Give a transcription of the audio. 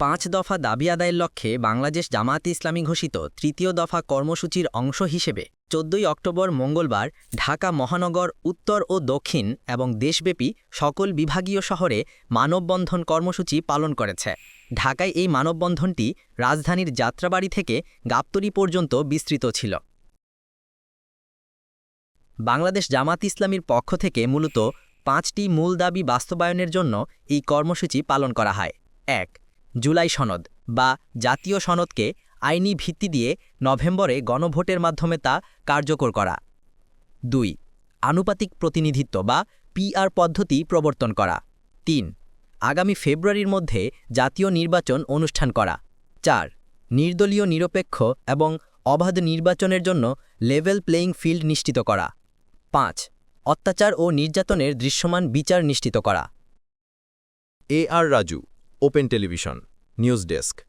পাঁচ দফা দাবি আদায়ের লক্ষ্যে বাংলাদেশ জামায়াতে ইসলামী ঘোষিত তৃতীয় দফা কর্মসূচির অংশ হিসেবে চোদ্দই অক্টোবর মঙ্গলবার ঢাকা মহানগর উত্তর ও দক্ষিণ এবং দেশব্যাপী সকল বিভাগীয় শহরে মানববন্ধন কর্মসূচি পালন করেছে। ঢাকায় এই মানববন্ধনটি রাজধানীর যাত্রাবাড়ি থেকে গাবতলী পর্যন্ত বিস্তৃত ছিল। বাংলাদেশ জামাত ইসলামীর পক্ষ থেকে মূলত পাঁচটি মূল দাবি বাস্তবায়নের জন্য এই কর্মসূচি পালন করা হয়। এক জুলাই সনদ বা জাতীয় সনদকে আইনি ভিত্তি দিয়ে নভেম্বরে গণভোটের মাধ্যমে তা কার্যকর করা। দুই, আনুপাতিক প্রতিনিধিত্ব বা পিআর পদ্ধতি প্রবর্তন করা। তিন, আগামী ফেব্রুয়ারির মধ্যে জাতীয় নির্বাচন অনুষ্ঠান করা। চার, নির্দলীয় নিরপেক্ষ এবং অবাধ নির্বাচনের জন্য লেভেল প্লেয়িং ফিল্ড নিশ্চিত করা। পাঁচ, অত্যাচার ও নির্যাতনের দৃশ্যমান বিচার নিশ্চিত করা। A R Raju open television news desk.